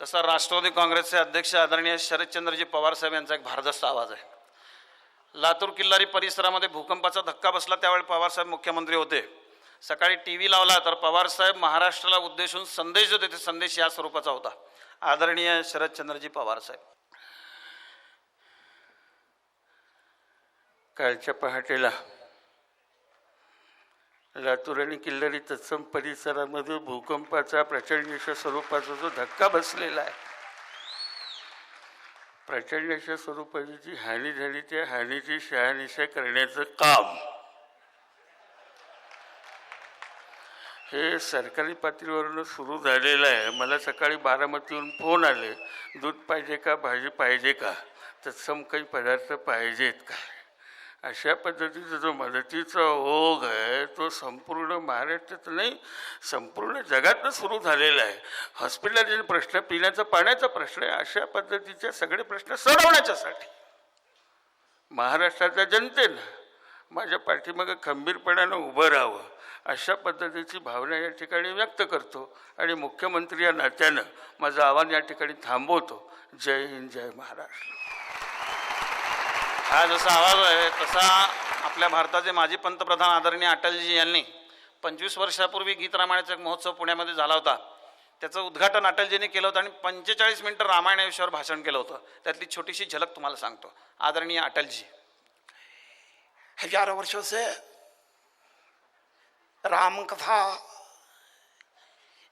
तसा राष्ट्रवादी काँग्रेसचे अध्यक्ष आदरणीय शरदचंद्रजी पवार साहेब यांचा एक भारदस्त आवाज आहे. लातूर किल्लारी परिसरामध्ये भूकंपाचा धक्का बसला त्यावेळी पवारसाहेब मुख्यमंत्री होते. सकाळी टी व्ही लावला तर पवारसाहेब महाराष्ट्राला उद्देशून संदेश जो देते संदेश या स्वरूपाचा होता. आदरणीय शरदचंद्रजी पवारसाहेब कालच्या पहाटेला लातूर आणि किल्लारी तत्सम परिसरामध्ये भूकंपाचा प्रचंडच्या स्वरूपाचा जो धक्का बसलेला आहे. प्रचंडच्या स्वरूपाची जी हानी झाली त्या हानीची शहानिशा करण्याचं काम. हे सरकारी पातळीवरून सुरू झालेलं आहे. मला सकाळी बारामतीहून फोन आले दूध पाहिजे का भाजी पाहिजे का? तत्सम काही पदार्थ पाहिजेत का? अशा पद्धतीचा जो मदतीचा ओघ आहे तो संपूर्ण महाराष्ट्रात नाही संपूर्ण जगातनं सुरू झालेला आहे. हॉस्पिटलचे प्रश्न पिण्याचा पाण्याचा प्रश्न आहे अशा पद्धतीचे सगळे प्रश्न सोडवण्याच्यासाठी महाराष्ट्राच्या जनतेनं माझ्या पाठीमागं खंबीरपणानं उभं राहावं अशा पद्धतीची भावना या ठिकाणी व्यक्त करतो. आणि मुख्यमंत्री या नात्यानं माझं आव्हान या ठिकाणी थांबवतो. जय हिंद जय महाराष्ट्र. हा जसा आवाज आहे तसा आपल्या भारताचे माजी पंतप्रधान आदरणीय अटलजी यांनी पंचवीस वर्षापूर्वी गीत रामायणाचा एक महोत्सव पुण्यामध्ये झाला होता. त्याचं उद्घाटन अटलजींनी केलं होतं आणि पंचेचाळीस मिनटं रामायण विषयावर भाषण केलं होतं. त्यातली छोटीशी झलक तुम्हाला सांगतो. आदरणीय अटलजी. हजारो वर्षों से राम कथा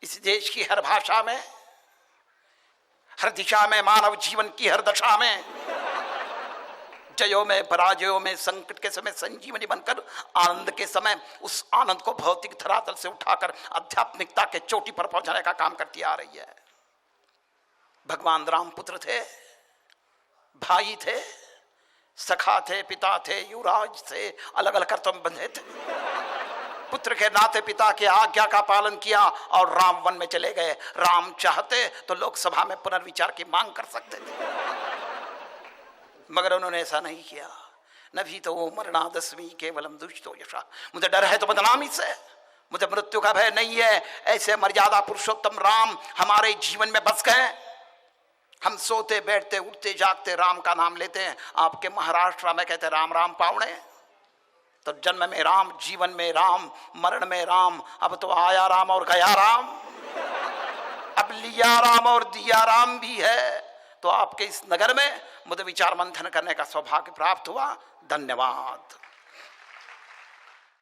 इस देश की हर भाषा में हर दिशा में मानव जीवन की हर दशा में जयों में, पराजयों में, संकट के समय संजीवनी बनकर, आनंद के समय उस आनंद को भौतिक धरातल से उठाकर, आध्यात्मिकता के चोटी पर पहुँचाने का काम करती आ रही है। भगवान राम पुत्र थे, भाई थे, सखा थे, पिता थे, युवराज थे अलग अलग कर्तव्य बंधे थे। पुत्र के नाते पिता की आज्ञा का पालन किया और राम वन में चले गए। राम चाहते तो लोकसभा में पुनर्विचार की मांग कर सकते थे। मगर उन्होंने ऐसा नहीं किया। नभी तो मरणा दसवीं, केवलम दुष्टो यशा। मुझे डर है तो बदनामी से। मुझे मृत्यु का भय नहीं है। ऐसे मर्यादा पुरुषोत्तम राम हमारे जीवन में बस गए। हम सोते, बैठते, उठते, जागते, राम का नाम लेते हैं। आपके महाराष्ट्र में कहते राम राम, पावणे। तो जन्म में राम, जीवन में राम, मरण में राम, अब तो आया राम और गया राम। अब लिया राम और दिया राम भी है। तो आपके इस नगर में मुझे विचार मंथन करने का सौभाग्य प्राप्त हुआ। धन्यवाद।